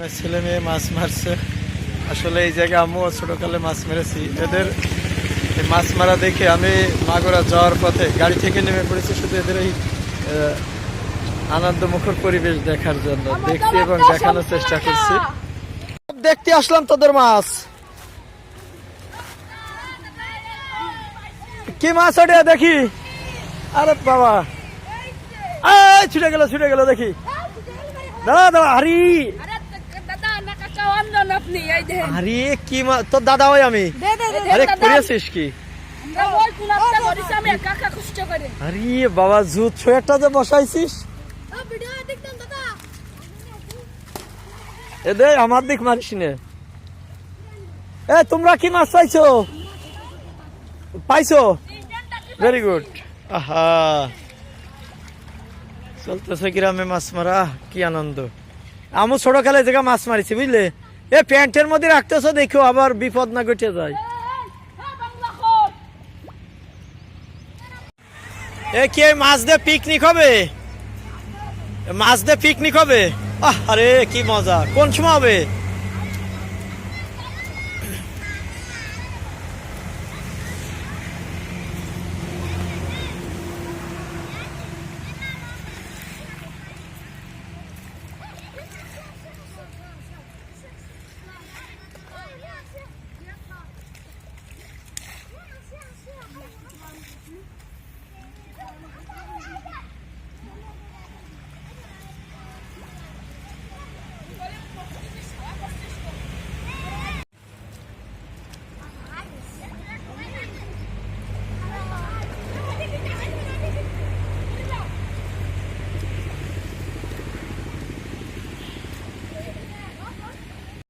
গ্রামের ছেলে মেয়ে মাছ মারছে। আসলে এই জায়গায় আমিও ছোটোকালে মাছ মেরেছি। এদের মাছ মারা দেখে আমি মাগুরা যাওয়ার পথে গাড়ি থেকে নেমে পড়েছি শুধু এদের এই আনন্দমুখর পরিবেশ দেখার জন্য। দেখতে এবং দেখানোর চেষ্টা করছি। দেখতে আসলাম তোদের মাছ। কি মাছ ওটা দেখি? আরে বাবা। ছুটে গেল ছুটে গেল দেখি। দাঁড়া দাঁড়া হারি। দাদা নাকা না আপনি এই দেখেন। আরে কি তোর দাদা ওই আমি? আরে করিয়েছিস কি? আরে বাবা জুত সোয়েটটা যে বসাইছিস। এ দে আমার দিক মারিস নে। এ তোমরা কি মাছ পাইছো? পাইছো? ভেরি গুড আহা। চলতেছে গ্রামে মাছ মারা কি আনন্দ। আমি ছোট ছোটকালে জায়গা মাছ মারিছি বুঝলে? এ প্যান্টের মধ্যে রাখতেছো, দেখো আবার বিপদ না ঘটে যায়। এ কে, মাছ দিয়ে পিকনিক হবে? মাছ দিয়ে পিকনিক হবে? আরে, কি মজা। কোন সময় হবে?